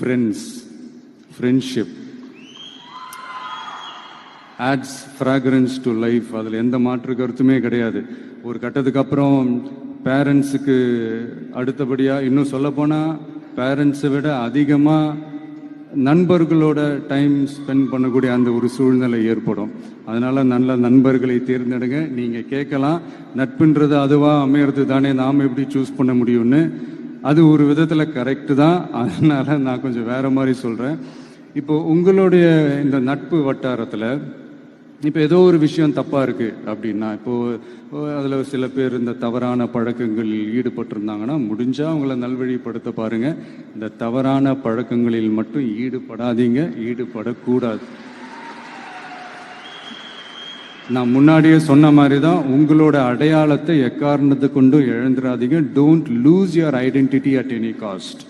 Friends friendship adds fragrance to life அதில் எந்த மாற்று கருத்துமே கிடையாது. ஒரு கட்டத்துக்கு அப்புறம் பேரண்ட்ஸுக்கு அடுத்தபடியாக இன்னும் சொல்லப்போனால் பேரண்ட்ஸை விட அதிகமாக நண்பர்களோட டைம் ஸ்பெண்ட் பண்ணக்கூடிய அந்த ஒரு சூழ்நிலை ஏற்படும். அதனால நல்ல நண்பர்களை தேர்ந்தெடுங்க. நீங்கள் கேட்கலாம். நட்புன்றது அதுவாக அமையிறது தானே நாம் எப்படி சூஸ் பண்ண முடியும்னு. அது ஒரு விதத்தில் கரெக்டு தான். அதனால நான் கொஞ்சம் வேற மாதிரி சொல்கிறேன் இப்போ உங்களுடைய இந்த நட்பு வட்டாரத்தில் இப்போ ஏதோ ஒரு விஷயம் தப்பாக இருக்குது அப்படின்னா இப்போது அதில் சில பேர் இந்த தவறான பழக்கங்களில் ஈடுபட்டிருந்தாங்கன்னா முடிஞ்சால் அவங்கள நல்வழிப்படுத்த பாருங்கள் இந்த தவறான பழக்கங்களில் மட்டும் ஈடுபடாதீங்க ஈடுபடக்கூடாது. நான் முன்னாடியே சொன்ன மாதிரி தான் உங்களோட அடையாளத்தை எக்காரணத்தை கொண்டு இழந்துடாதீங்க don't lose your identity at any cost